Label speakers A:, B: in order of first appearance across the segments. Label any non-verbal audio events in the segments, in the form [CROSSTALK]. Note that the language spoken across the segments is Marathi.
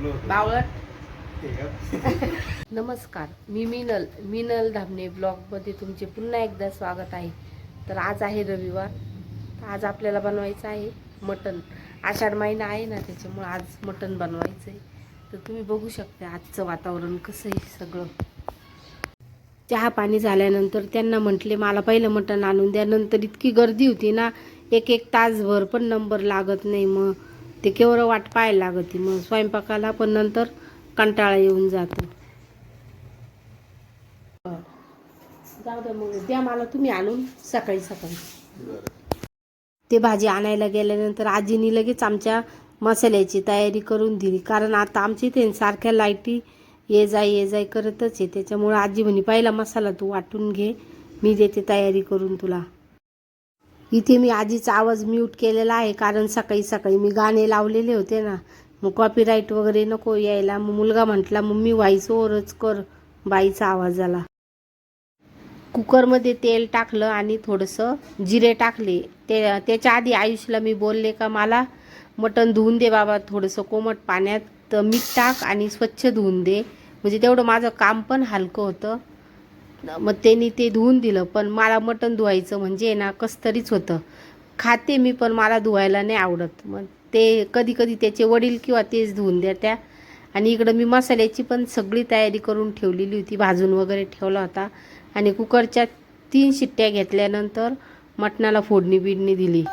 A: बावळट [LAUGHS] नमस्कार मी मिनल मिनल धामणे ब्लॉगमध्ये तुमचे पुन्हा एकदा स्वागत आहे. तर आज आहे रविवार आज आपल्याला बनवायचं आहे मटण. आषाढ महिना आहे ना त्याच्यामुळे आज मटण बनवायचं आहे तर तुम्ही बघू शकता आजचं वातावरण कसं आहे सगळं. चहा पाणी झाल्यानंतर त्यांना म्हटले मला पहिलं मटण आणून द्या नंतर इतकी गर्दी होती ना एक एक तासभर पण नंबर लागत नाही मग. ते केवढं वाट पाहायला लागते मग स्वयंपाकाला पण नंतर कंटाळा येऊन जातो. जाऊ द्या मग द्या मला तुम्ही आणून सकाळी सकाळी. ते भाजी आणायला गेल्यानंतर आजीनी लगेच आमच्या मसाल्याची तयारी करून दिली. कारण आता आमची इथे सारख्या लाईटी ये जाय ये जाय करतच आहे. त्याच्यामुळं आजी म्हणे पहिला मसाला तू वाटून घे. मी देते तयारी करून तुला. इथे मी आजीचा आवाज म्यूट केलेला आहे कारण सकाळी सकाळी मी गाणे लावलेले होते ना. मग कॉपीराईट वगैरे नको यायला. मग मुलगा म्हटला मम्मी व्हायचं ओरच कर बाईचा आवाज आला कुकरमध्ये तेल टाकलं आणि थोडंसं जिरे टाकले. ते त्याच्या आधी आयुषला मी बोलले का मला मटण धुवून दे बाबा थोडंसं कोमट पाण्यात मीठ टाक आणि स्वच्छ धुवून दे. म्हणजे तेवढं माझं काम पण हलकं होतं. मग त्यांनी ते धुवून दिलं. पण मला मटण धुवायचं म्हणजे ना कसतरीच होतं. खाते मी पण मला धुवायला नाही आवडत. मग ते कधी कधी त्याचे वडील किंवा तेच धुवून देत्या. आणि इकडं मी मसाल्याची पण सगळी तयारी करून ठेवलेली होती. भाजून वगैरे ठेवला होता. आणि कुकरच्या तीन शिट्ट्या घेतल्यानंतर मटणाला फोडणी बिडणी दिली.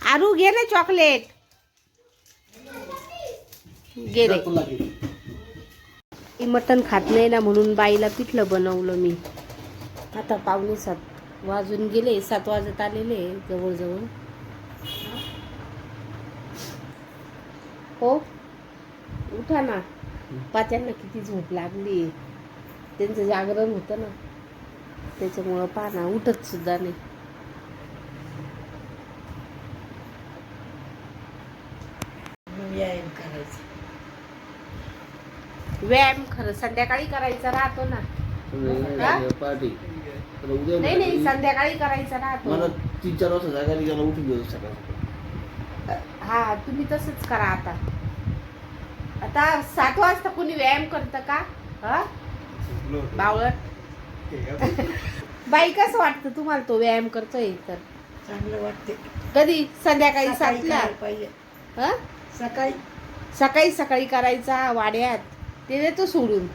A: आरू घे ना चॉकलेट मी मटण खात नाही ना म्हणून बाईला पिठलं बनवलं मी. आता पावणे सात वाजून गेले सात वाजत आलेले जवळजवळ. हो? उठा ना. पात्यांना किती झोप लागली त्यांचं जागरण होतं ना. त्याच्यामुळं पहा ना उठत सुद्धा नाही
B: व्यायाम करायचा
A: व्यायाम खरं संध्याकाळी करायचा राहतो ना?
C: पार्टी. उद्या
A: नाही नाही संध्याकाळी करायचा राहतो.
C: मला तीन चार वाजता जागा गेला उठून गेलो सकाळ.
A: हा तुम्ही तसंच करा आता. आता सात वाजता कोणी व्यायाम करतं का? हा? बावळट बाई कसं वाटतं तुम्हाला तो व्यायाम करतोय तर?
B: चांगलं वाटते
A: कधी? संध्याकाळी सातला?
B: पाहिजे.
A: हा?
B: सकाळी.
A: सकाळी सकाळी करायचा वाड्यात. ते देतो सोडून.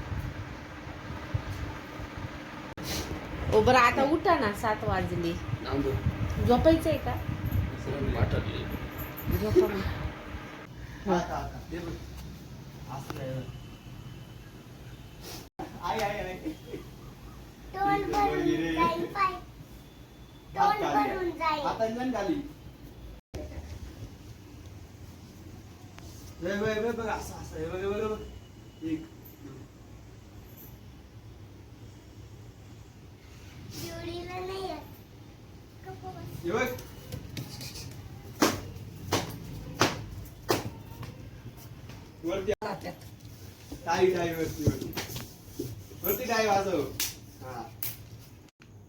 A: ओ बरं आता उठा ना सात वाजले. झोपायचंय का? झोपा मग.
D: तोंड भरून जाईल पाय. तोंड भरून जाईल.
C: आता इंजन खाली. वे, वे, वे, बघ, असं, असं, हे बघ, हे बघ, हे बघ. एक.
D: चिवडीला
C: हे बघ. वरती
B: राहत्यात.
C: टाई वरती वरती वरती टाळी वाजव हा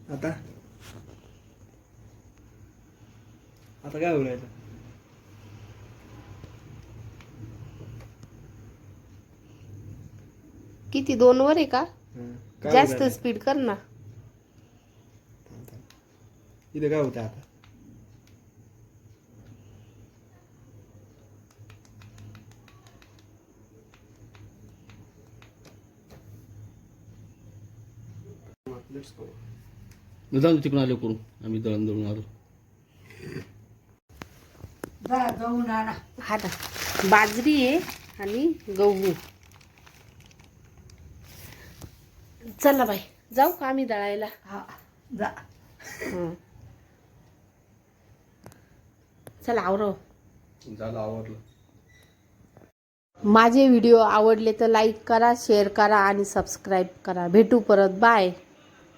C: आता आता काय बोलायचं
A: किती? दोन वर आहे का?
C: काय
A: जास्त? स्पीड कर ना.
C: इथं काय होतं आता?
E: जाऊ तिकडून आलो करून. आम्ही दळण दळून आलो.
B: जा जाऊन आणा
A: हा ना. बाजरी आहे आणि गहू. चला बाई जाऊ का आम्ही दळायला?
B: हा जा.
A: हं. चला आवरव
E: झालं आवडलं
A: माझे व्हिडिओ आवडले तर लाईक करा शेअर करा आणि सबस्क्राईब करा. भेटू परत. बाय.